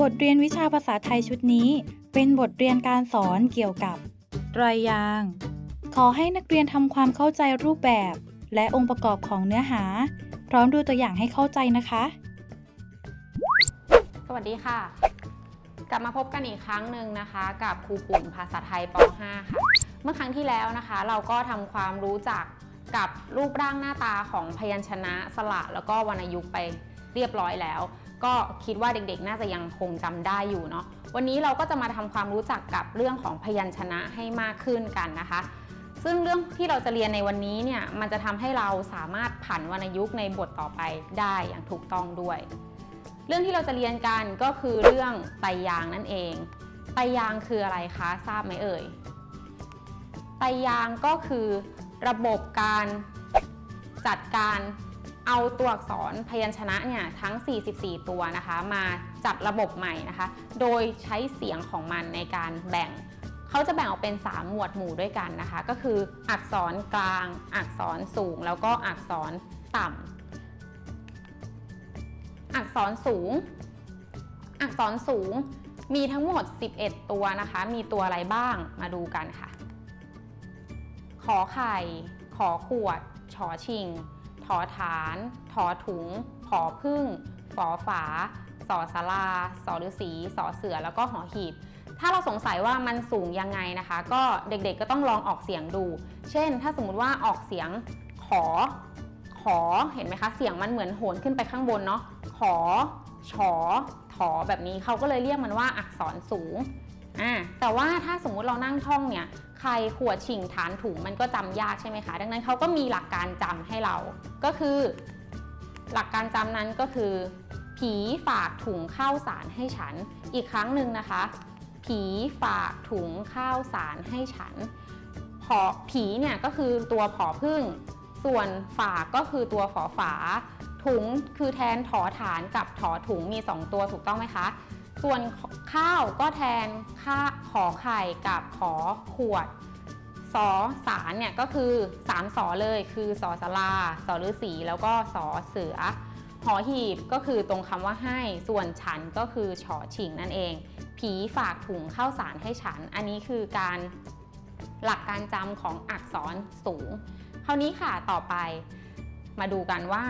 บทเรียนวิชาภาษาไทยชุดนี้ เป็นบทเรียนการสอนเกี่ยวกับไตรยางค์ขอให้นักเรียนทำความเข้าใจรูปแบบ และองค์ประกอบของเนื้อหา พร้อมดูตัวอย่างให้เข้าใจนะคะ สวัสดีค่ะ กลับมาพบกันอีกครั้งหนึ่งนะคะ กับครูปุ่นภาษาไทยป .5 ค่ะ เมื่อครั้งที่แล้วนะคะ เราก็ทำความรู้จักกับรูปร่างหน้าตาของพยัญชนะสระแล้วก็วรรณยุกต์ไป เรียบร้อยแล้ว ก็คิดว่าเด็กๆ น่าจะยังคงจำได้อยู่เนาะวันนี้เราก็จะมาทำความรู้จักกับเรื่องของพยัญชนะให้มากขึ้นกันนะคะ ซึ่งเรื่องที่เราจะเรียนในวันนี้เนี่ยมันจะทำให้เราสามารถผันวรรณยุกต์ในบทต่อไปได้อย่างถูกต้องด้วย เรื่องที่เราจะเรียนกันก็คือเรื่องไตยางนั่นเองไตยางคืออะไรคะทราบไหมเอ่ยไตยางก็คือระบบการจัดการ เอาตัวอักษรพยัญชนะเนี่ยทั้ง 44 ตัวนะคะมาจัดระบบใหม่นะคะ โดยใช้เสียงของมันในการแบ่ง เขาจะแบ่งออกเป็น 3 หมวดหมู่ด้วยกันนะคะ ก็คืออักษรกลาง อักษรสูง แล้วก็อักษรต่ำอักษรสูง อักษรสูงมีทั้งหมด 11 ตัวนะคะ มีตัวอะไรบ้างมาดูกันค่ะ ขอไข่ ขอขวด ชอชิง ถอฐาน ถอถุง ผอพึ่งฝอฝาสอสาราสอฤาษีสอเสือ แล้วก็หอหีบ ถ้าเราสงสัยว่ามันสูงยังไงนะคะ ก็เด็กๆก็ต้องลองออกเสียงดู เช่น ถ้าสมมุติว่าออกเสียงขอ ขอ เห็นไหมคะ เสียงมันเหมือนโหนขึ้นไปข้างบนเนาะ ขอ ชอ ถอ แบบนี้เขาก็เลยเรียกมันว่าอักษรสูง อ่า แต่ว่าถ้าสมมุติเรานั่งท่องเนี่ย ใครขวดฉิงฐานถุงมันก็จำยากใช่ไหมคะ ดังนั้นเขาก็มีหลักการจำให้เรา ก็คือ หลักการจำนั้นก็คือ ผีฝากถุงข้าวสารให้ฉัน อีกครั้งหนึ่งนะคะ ผีฝากถุงข้าวสารให้ฉันผอผีเนี่ยก็คือตัวผอพึ่ง ส่วนฝากก็คือตัวฝอฝา ถุงคือแทนถอฐานกับถอถุงมี 2 ตัวถูกต้องไหมคะ ส่วนข้าวก็แทนค่าขอไข่กับขอขวดสอสารเนี่ยก็คือ3สอเลยคือสอสลาสอฤาษีแล้วก็สอเสือ หอหีบก็คือตรงคำว่าให้ส่วนฉันก็คือฉอฉิงนั่นเอง ผีฝากถุงข้าวสารให้ฉัน อันนี้คือการหลักการจำของอักษรสูง คราวนี้ค่ะต่อไปมาดูกันว่า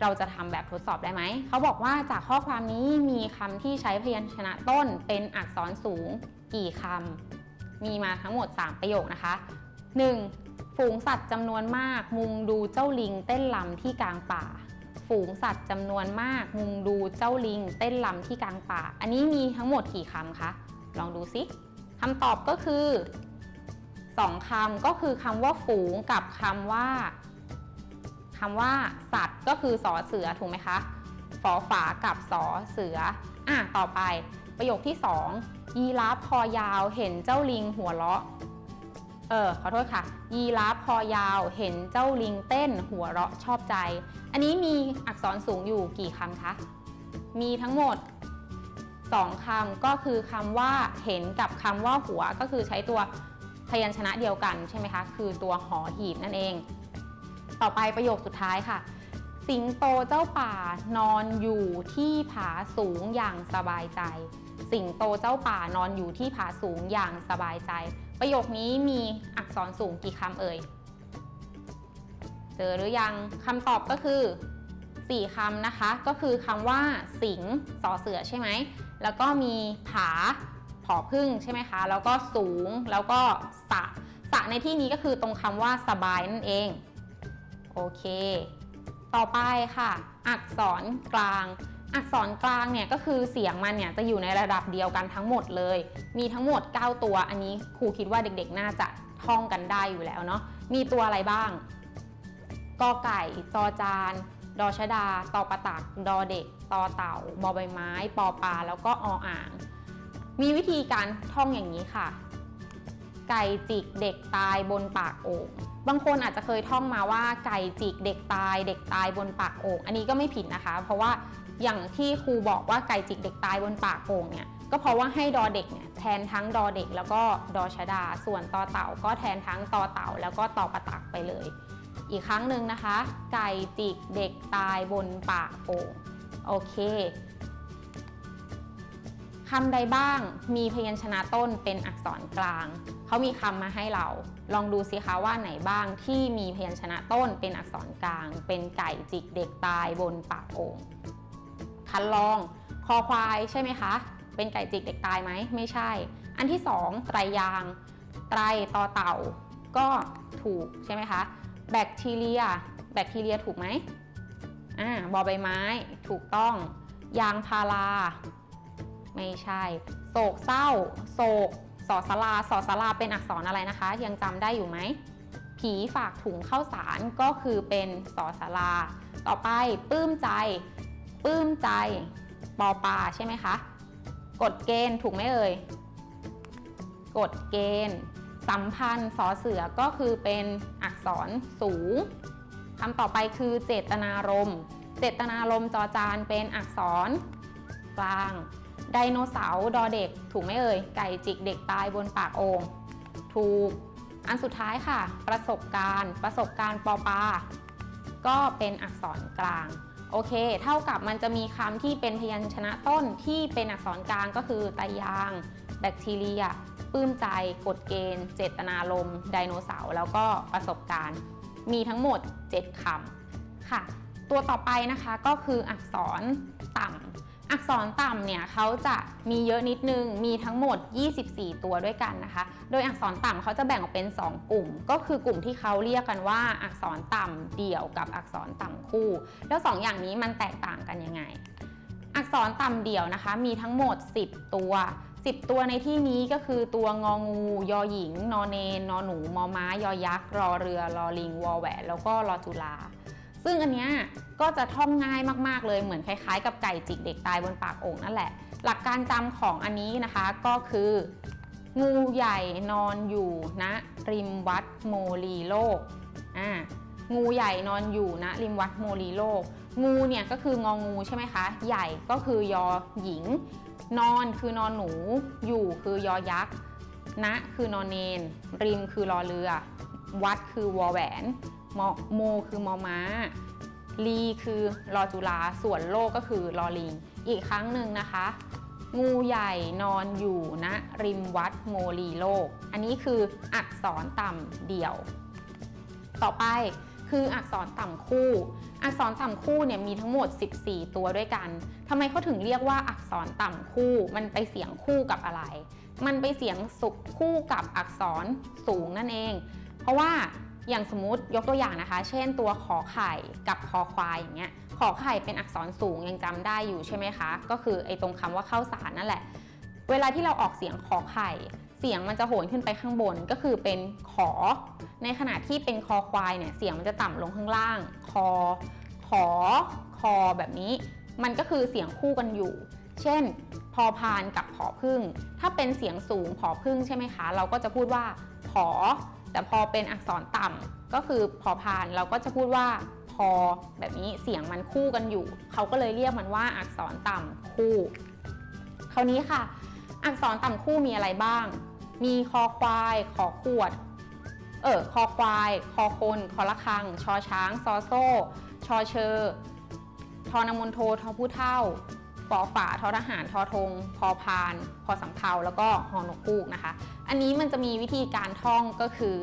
เราจะทำแบบทดสอบได้ไหม เขาบอกว่าจากข้อความนี้มีคำที่ใช้พยัญชนะต้นเป็นอักษรสูงกี่คำมีมาทั้งหมด 3 ประโยคนะคะ 1. ฝูงสัตว์จำนวนมาก มุงดูเจ้าลิงเต้นลำที่กลางป่า ฝูงสัตว์จำนวนมาก มุงดูเจ้าลิงเต้นลำที่กลางป่า อันนี้มีทั้งหมดกี่คำคะ ลองดูสิคำตอบก็คือสองคำก็คือคำว่าฝูงกับคำว่าคำว่าสัตว์ ก็คือสอเสือถูกไหมคะฝอฝากับสอเสืออะต่อไป ประโยคที่สองยีราฟคอยาวเห็นเจ้าลิงหัวเราะเออขอโทษค่ะ ยีราฟคอยาวเห็นเจ้าลิงเต้นหัวเราะชอบใจ อันนี้มีอักษรสูงอยู่กี่คำคะ มีทั้งหมด 2คำก็คือคำว่าเห็นกับคำว่าหัวก็คือใช้ตัวพยัญชนะเดียวกันใช่ไหมคะ คือตัวหอหีบนั่นเอง ต่อไปประโยคสุดท้ายค่ะ สิงโตเจ้าป่านอนอยู่ที่ผาสูงอย่างสบายใจ สิงโตเจ้าป่านอนอยู่ที่ผาสูงอย่างสบายใจ ประโยคนี้มีอักษรสูงกี่คำเอ่ย เจอหรือยังคำตอบก็คือ4คำนะคะ ก็คือคำว่า สิงสอเสือใช่ไหม แล้วก็มีผาผอพึ่งใช่ไหมคะ แล้วก็สูง แล้วก็สะ สะในที่นี้ก็คือตรงคำว่าสบายนั่นเอง โอเค ต่อไปค่ะ อักษรกลาง อักษรกลางเนี่ยก็คือเสียงมันเนี่ยจะอยู่ในระดับเดียวกันทั้งหมดเลย มีทั้งหมด 9 ตัวอันนี้ครูคิดว่าเด็กๆ น่าจะท่องกันได้อยู่แล้วเนาะมีตัวอะไรบ้างกอไก่จอจานดอชดาตอประตัก ดอเด็กตอเต่า บอใบไม้ ปอปลาแล้วก็ออ่าง มีวิธีการท่องอย่างนี้ค่ะ ไก่จิกเด็กตายบนปากโอ่งบางคนอาจจะเคยท่องมาว่าไก่จิกเด็กตาย เด็กตายบนปากโอ่งอันนี้ก็ไม่ผิดนะคะ เพราะว่าอย่างที่ครูบอกว่าไก่จิกเด็กตายบนปากโอ่งเนี่ยก็เพราะว่าให้ดอเด็กเนี่ยแทนทั้งดอเด็กแล้วก็ดอชดา ส่วนตอเต่าก็แทนทั้งตอเต่า แล้วก็ตอประตักไปเลย อีกครั้งหนึ่งนะคะ ไก่จิกเด็กตายบนปากโอ่งโอเค คำใดบ้างมีพยัญชนะต้นเป็นอักษรกลาง เขามีคำมาให้เรา ลองดูสิคะว่าไหนบ้างที่มีพยัญชนะต้นเป็นอักษรกลาง เป็นไก่จิกเด็กตายบนปากโอ่งคันลองคอควายใช่ไหมคะ เป็นไก่จิกเด็กตายไหมไม่ใช่ อันที่สองไตรยาง ไตรต่อเต่า ก็ถูกใช่ไหมคะ แบคทีเรีย แบคทีเรียถูกไหมอ่าบอใบไม้ถูกต้อง ยางพารา ไม่ใช่ โศกเศร้า โศกสอสลาสอสลาเป็นอักษรอะไรนะคะ ยังจำได้อยู่ไหม ผีฝากถุงข้าวสารก็คือเป็นสอสลา ต่อไปปลื้มใจปลื้มใจ ปอปลาใช่ไหมคะ กฎเกณฑ์ถูกไหมเอ่ย กฎเกณฑ์ สัมพันธ์สอเสือก็คือเป็นอักษรสูงคำต่อไปคือเจตนารมณ์ เจตนารมณ์จอจานเป็นอักษรกลาง ไดโนเสาร์ดอเด็ก ถูกไหมเอ่ย ไก่จิกเด็กตายบนปากโอ่งถูก อันสุดท้ายค่ะ ประสบการณ์ ประสบการณ์ปอปา ก็เป็นอักษรกลาง โอเค เท่ากับมันจะมีคำที่เป็นพยัญชนะต้นที่เป็นอักษรกลางก็คือตรยาง แบคทีเรียปลื้มใจ กฎเกณฑ์ เจตนารมณ์ ไดโนเสาร์ แล้วก็ประสบการณ์ มีทั้งหมด 7คำค่ะ ตัวต่อไปนะคะก็คืออักษรต่ำ อักษรต่ำเนี่ยเขาจะมีเยอะนิดนึง มีทั้งหมด 24 ตัวด้วยกันนะคะ โดยอักษรต่ำเขาจะแบ่งออกเป็น 2 กลุ่ม ก็คือกลุ่มที่เขาเรียกกันว่าอักษรต่ำเดี่ยวกับอักษรต่ำคู่ แล้ว 2ออย่างนี้มันแตกต่างกันยังไง อักษรต่ำเดี่ยวนะคะ มีทั้งหมด 10 ตัว 10 ตัวในที่นี้ก็คือตัวงองู ยอหญิง นอเนน นอหนู มอม้า ยอยักษ์ รอเรือ รอลิง วอแหวน แล้วก็รอจุฬา ซึ่งอันเนี้ยก็จะท่องง่ายมากๆเลยเหมือนคล้ายๆ กับไก่จิกเด็กตายบนปากโอ่งนั่นแหละ หลักการจำของอันนี้นะคะก็คืองูใหญ่นอนอยู่ณริมวัดโมลีโลกอ่างูใหญ่นอนอยู่ณริมวัดโมลีโลก งูเนี่ยก็คืององูใช่ไหมคะ ใหญ่ก็คือยอหญิง นอนคือนอนหนู อยู่คือยอยักษ์ณคือนอนเนน ริมคือรอเรือ วัดคือวอแหวน มโมคือมอม้า ลีคือรอจุฬาส่วนโลกก็คือรอลิง อีกครั้งหนึ่งนะคะ งูใหญ่นอนอยู่ณริมวัดโมลีโลก อันนี้คืออักษรต่ำเดี่ยว ต่อไปคืออักษรต่ำคู่ อักษรต่ำคู่เนี่ยมีทั้งหมด 14 ตัวด้วยกันทำไมเขาถึงเรียกว่าอักษรต่ำคู่ มันไปเสียงคู่กับอะไร มันไปเสียงสุขคู่กับอักษรสูงนั่นเอง เพราะว่า อย่างสมมติยกตัวอย่างนะคะ เช่นตัวขอไข่กับคอควายอย่างเงี้ยขอไข่เป็นอักษรสูงยังจำได้อยู่ใช่ไหมคะ ก็คือไอ้ตรงคำว่าเข้าสารนั่นแหละ เวลาที่เราออกเสียงขอไข่ เสียงมันจะโหนขึ้นไปข้างบนก็คือเป็นขอ ในขณะที่เป็นคอควายเนี่ยเสียงมันจะต่ำลงข้างล่าง คอ ขอ คอแบบนี้ มันก็คือเสียงคู่กันอยู่ เช่น พอพานกับผอพึ่ง ถ้าเป็นเสียงสูงผอพึ่งใช่ไหมคะ เราก็จะพูดว่าผอ แต่พอเป็นอักษรต่ำก็คือพอพานเราก็จะพูดว่าพอแบบนี้เสียงมันคู่กันอยู่ เขาก็เลยเรียกมันว่าอักษรต่ำคู่คราวนี้ค่ะ อักษรต่ำคู่มีอะไรบ้าง มีคอควายขอขวดเออคอควาย คอคนคอละคัง ชอช้าง ซอโซ่ ชอเชอทอนมนโททอผู้เท่า ฝอฝาทอทหารทอธงพอพาน พอสำเภาแล้วก็ฮอนกคูกนะคะ อันนี้มันจะมีวิธีการท่องก็คือ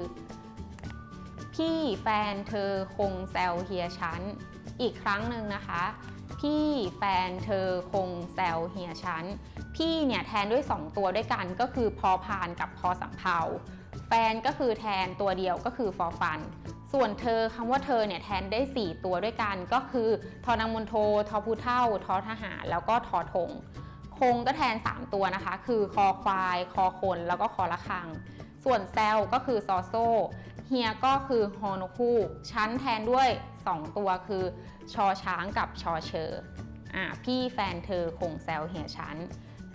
พี่แฟนเธอคงแซวเฮียฉันอีกครั้งหนึ่งนะคะ พี่แฟนเธอคงแซวเฮียฉันพี่เนี่ยแทนด้วย 2 ตัวด้วยกันก็คือพอพานกับพอสำเภาแฟนก็คือแทนตัวเดียวก็คือฟอฟัน ส่วนเธอคำว่าเธอเนี่ยแทนได้ 4 ตัวด้วยกันก็คือทอนางมนโททอผู้เท่าทอทหาร แล้วก็ทอธงคงก็แทน 3 ตัวนะคะ คือคอควาย คอคน แล้วก็คอละคัง ส่วนแซลก็คือซอโซ่เฮียก็คือฮอนคู่ชั้นแทนด้วย 2 ตัวคือชอช้างกับชอเชออะพี่แฟนเธอคงแซวเฮียชั้น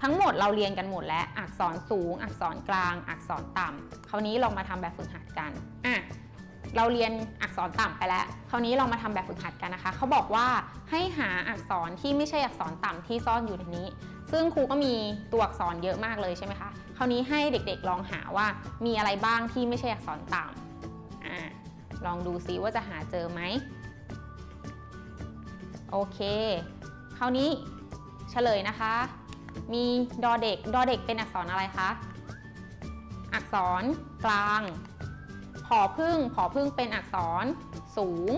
ทั้งหมดเราเรียนกันหมดแล้วอักษรสูง อักษรกลาง อักษรต่ำคราวนี้ลองมาทำแบบฝึกหัดกันอะ เราเรียนอักษรต่ำไปแล้ว คราวนี้เรามาทำแบบฝึกหัดกันนะคะ เขาบอกว่าให้หาอักษรที่ไม่ใช่อักษรต่ำที่ซ่อนอยู่ในนี้ ซึ่งครูก็มีตัวอักษรเยอะมากเลยใช่ไหมคะ คราวนี้ให้เด็กๆลองหาว่ามีอะไรบ้างที่ไม่ใช่อักษรต่ำอ่าลองดูซิว่าจะหาเจอไหม โอเค คราวนี้เฉลยนะคะ มีดอเด็ก ดอเด็กเป็นอักษรอะไรคะ อักษรกลาง ผอพึ่งผอพึ่งเป็นอักษร สูง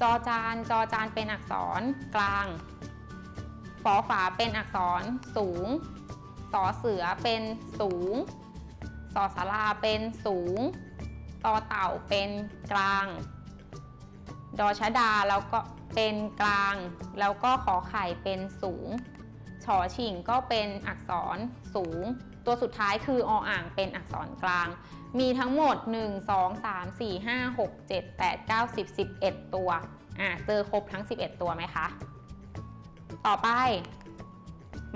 จอจานจอจานเป็นอักษรกลางฝอฝาเป็นอักษรสูงสอเสือเป็นสูงสอสาราเป็นสูงตอเต่าเป็นกลาง ดอชดาแล้วก็เป็นกลาง แล้วก็ขอไข่เป็นสูงชอชิงก็เป็นอักษรสูง ตัวสุดท้ายคือออ่างเป็นอักษรกลาง มีทั้งหมด 1 2 3 4 5 6 7 8 9 10 11 ตัวอะเจอครบทั้ง 11 ตัวไหมคะ ต่อไป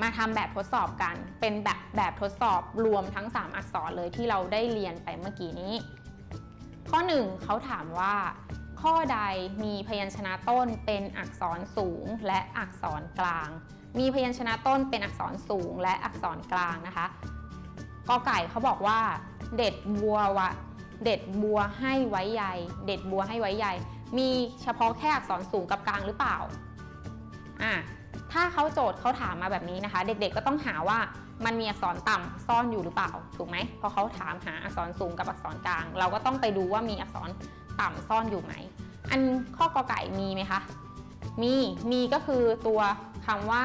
มาทำแบบทดสอบกัน เป็นแบบแบบทดสอบรวมทั้ง 3 อักษรเลยที่เราได้เรียนไปเมื่อกี้นี้ ข้อ 1เขาถามว่าข้อใดมีพยัญชนะต้นเป็นอักษรสูงและอักษรกลาง มีพยัญชนะต้นเป็นอักษรสูงและอักษรกลางนะคะ กอไก่เขาบอกว่า เด็ดบัววะเด็ดบัวให้ไว้ใยเด็ดบัวให้ไว้ใยมีเฉพาะแค่อักษรสูงกับกลางหรือเปล่าอะถ้าเขาโจทย์เขาถามมาแบบนี้นะคะ เด็กๆก็ต้องหาว่ามันมีอักษรต่ำซ่อนอยู่หรือเปล่าถูกไหมพอเขาถามหาอักษรสูงกับอักษรกลาง เราก็ต้องไปดูว่ามีอักษรต่ำซ่อนอยู่ไหม อันข้อกอไก่มีไหมคะมีมีก็คือตัวคำว่า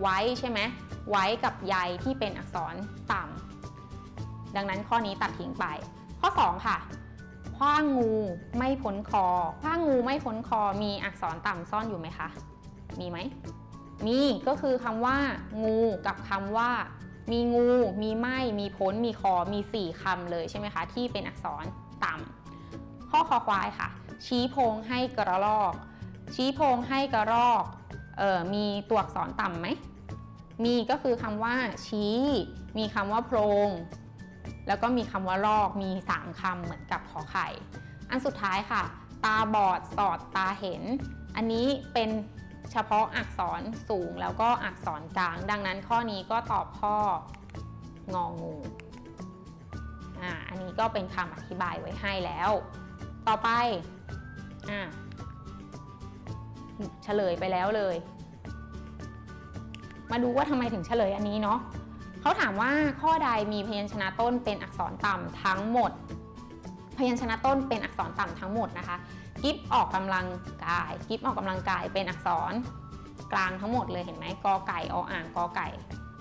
ไว้ใช่ไหมไว้กับใยที่เป็นอักษรต่ำดังนั้นข้อนี้ตัดทิ้งไป ข้อ 2 ค่ะคว้างงูไม่พ้นคอคว้างงูไม่พ้นคอมีอักษรต่ำซ่อนอยู่ไหมคะ มีไหม มีก็คือคำว่า งูกับคำว่า มีงู มีไม้มีพ้น มีคอ มี 4คำเลยใช่ไหมคะ ที่เป็นอักษรต่ำข้อคอควายค่ะ ชี้โพงให้กระรอก ชี้โพงให้กระรอก เออมีตัวอักษรต่ำไหม มีก็คือคำว่าชี้ มีคำว่าโพรงแล้วก็มีคำว่าลอกมี 3คำเหมือนกับขอไข่ อันสุดท้ายค่ะ ตาบอดสอดตาเห็น อันนี้เป็นเฉพาะอักษรสูงแล้วก็อักษรกลาง ดังนั้นข้อนี้ก็ตอบข้ององูอ่าอันนี้ก็เป็นคำอธิบายไว้ให้แล้ว ต่อไปอ่า เฉลยไปแล้วเลย มาดูว่าทำไมถึงเฉลยอันนี้เนาะเขาถามว่าข้อใดมีพยัญชนะต้นเป็นอักษรต่ำทั้งหมด พยัญชนะต้นเป็นอักษรต่ำทั้งหมดนะคะ กิฟออกกำลังกาย กิฟออกกำลังกายเป็นอักษรกลางทั้งหมดเลยเห็นไหมกอไก่ออ่างกอไก่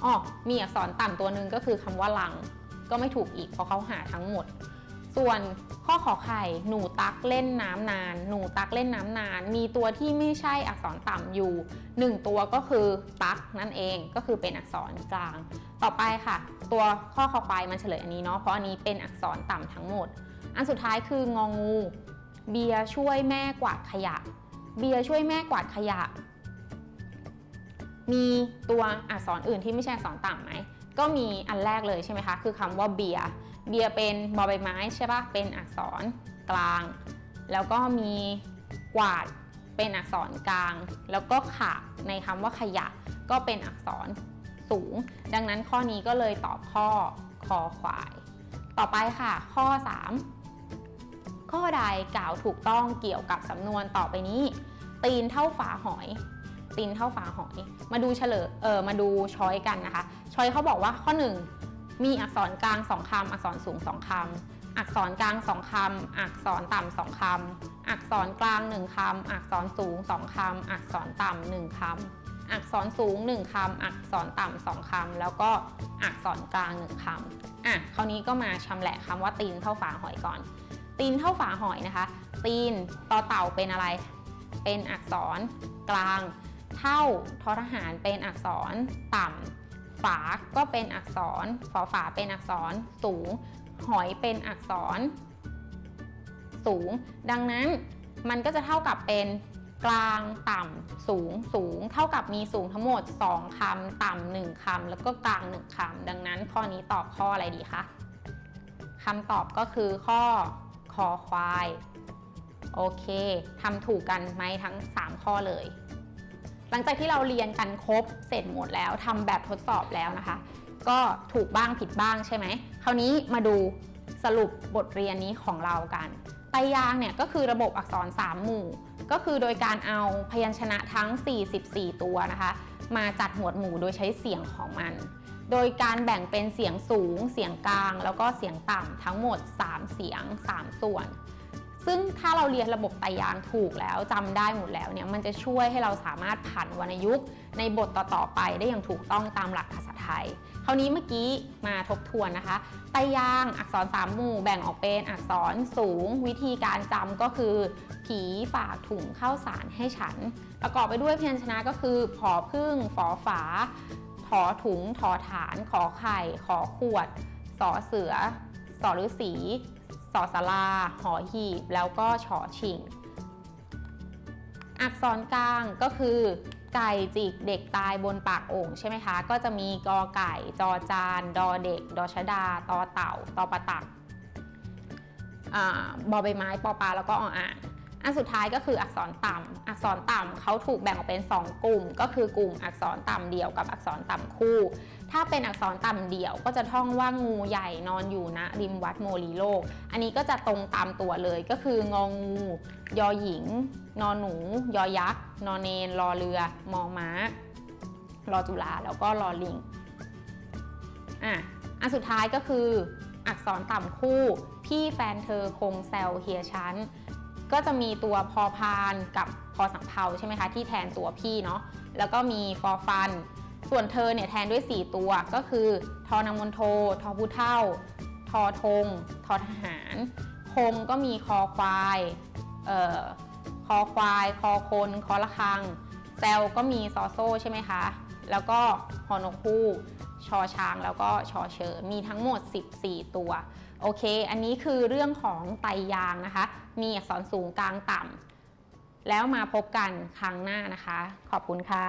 อ๋อมีอักษรต่ำตัวหนึ่งก็คือคำว่าลัง ก็ไม่ถูกอีกเพราะเขาหาทั้งหมด ส่วนข้อขอไข่หนูตักเล่นน้ำนาน หนูตักเล่นน้ำนาน มีตัวที่ไม่ใช่อักษรต่ำอยู่หนึ่งตัวก็คือตักนั่นเองก็คือเป็นอักษรกลาง ต่อไปค่ะ ตัวข้อคอควายมันเฉลยอันนี้เนาะเพราะอันนี้เป็นอักษรต่ำทั้งหมด อันสุดท้ายคืององู เบียช่วยแม่กวาดขยะ เบียช่วยแม่กวาดขยะ มีตัวอักษรอื่นที่ไม่ใช่อักษรต่ำไหม ก็มีอันแรกเลยใช่ไหมคะ คือคำว่าเบียร์เบียร์เป็นบอใบไม้ใช่ปะเป็นอักษรกลาง แล้วก็มีกวาดเป็นอักษรกลาง แล้วก็ขะในคำว่าขยะ ก็เป็นอักษรสูง ดังนั้นข้อนี้ก็เลยตอบข้อคอควาย ต่อไปค่ะ ข้อ 3 ข้อใดกล่าวถูกต้องเกี่ยวกับสำนวนต่อไปนี้ ตีนเท่าฝาหอย ตีนเท่าฝาหอย มาดูเฉลยเออมาดูช้อยกันนะคะ ช้อยเขาบอกว่าข้อ 1 มีอักษรกลาง 2คำอักษรสูง 2คำอักษรกลาง 2คำอักษรต่ำ2คำอักษรกลาง 1คำอักษรสูง 2คำอักษรต่ำ1คำอักษรสูง 1คำอักษรต่ำ2คำแล้วก็อักษรกลาง 1คำอะคราวนี้ก็มาชำแหละคำว่าตีนเท่าฝาหอยก่อน ตีนเท่าฝาหอยนะคะ ตีนต่อเต่าเป็นอะไร เป็นอักษรกลาง เท่าทอทหารเป็นอักษรต่ำฝาก็เป็นอักษรฝอฝาเป็นอักษรสูง หอยเป็นอักษร สูง ดังนั้นมันก็จะเท่ากับเป็นกลางต่ำสูงสูง เท่ากับมีสูงทั้งหมด 2คำต่ำหนึ่งคำแล้วก็กลางหนึ่งคำดังนั้นข้อนี้ตอบข้ออะไรดีคะคำตอบก็คือข้อคอควาย โอเคทำถูกกันไหมทั้ง 3 ข้อเลย หลังจากที่เราเรียนกันครบเสร็จหมดแล้วทำแบบทดสอบแล้วนะคะ ก็ถูกบ้างผิดบ้างใช่ไหมคราวนี้มาดูสรุปบทเรียนนี้ของเรากันไตยางเนี่ยก็คือระบบอักษร 3 หมู่ ก็คือโดยการเอาพยัญชนะทั้ง 44 ตัวนะคะ มาจัดหมวดหมู่โดยใช้เสียงของมัน โดยการแบ่งเป็นเสียงสูง เสียงกลาง แล้วก็เสียงต่ำทั้งหมด 3 เสียง 3 ส่วน ซึ่งถ้าเราเรียนระบบไตยางถูกแล้วจำได้หมดแล้วเนี่ยมันจะช่วยให้เราสามารถผันวรรณยุกต์ในบทต่อๆไปได้อย่างถูกต้องตามหลักภาษาไทย คราวนี้เมื่อกี้มาทบทวนนะคะไตยางอักษรสามหมู่แบ่งออกเป็นอักษรสูง วิธีการจำก็คือ ผีฝากถุงข้าวสารให้ฉัน ประกอบไปด้วยพยัญชนะก็คือผอพึ่งฝอฝาถอถุงถอฐาน ขอไข่ ขอขวดสอเสือสอฤาษี สอสาราหอหีบ แล้วก็ฉอชิง อักษรกลางก็คือไก่จิกเด็กตายบนปากโอ่งใช่ไหมคะ ก็จะมีกอไก่จอจาน ดอเด็ก ดอชดา ตอเต่า ตอปะตักบอใบไม้ ปอปลาแล้วก็ออ่าง อันสุดท้ายก็คืออักษรต่ำอักษรต่ำเขาถูกแบ่งออกเป็น 2 กลุ่ม ก็คือกลุ่มอักษรต่ำเดี่ยวกับอักษรต่ำคู่ ถ้าเป็นอักษรต่ำเดี่ยวก็จะท่องว่างูใหญ่นอนอยู่ณริมวัดโมลีโลก อันนี้ก็จะตรงตามตัวเลยก็คืององู ยอหญิง นอนหนู ยอยักษ์ นอนเนนรอเรือ มอม้ารอจุฬาแล้วก็รอลิงอะอันสุดท้ายก็คืออักษรต่ำคู่ พี่แฟนเธอคงแซวเฮียฉัน ก็จะมีตัวพอพานกับพอสังเภาใช่ไหมคะที่แทนตัวพี่เนาะแล้วก็มีฟอฟัน ส่วนเธอเนี่ยแทนด้วย 4 ตัวก็คือทอนามนโท ทอผู้เท่า ทอธงทอทหาร คงก็มีคอควายเอ่อคอควาย คอคนคอละคังแซลก็มีซอโซ่ใช่ไหมคะ แล้วก็ฮอนกฮูกชอช้างแล้วก็ชอเชอมีทั้งหมด 14 ตัว โอเค อันนี้คือเรื่องของไตรยางนะคะ มีอักษรสูงกลางต่ำแล้วมาพบกันครั้งหน้านะคะ ขอบคุณค่ะ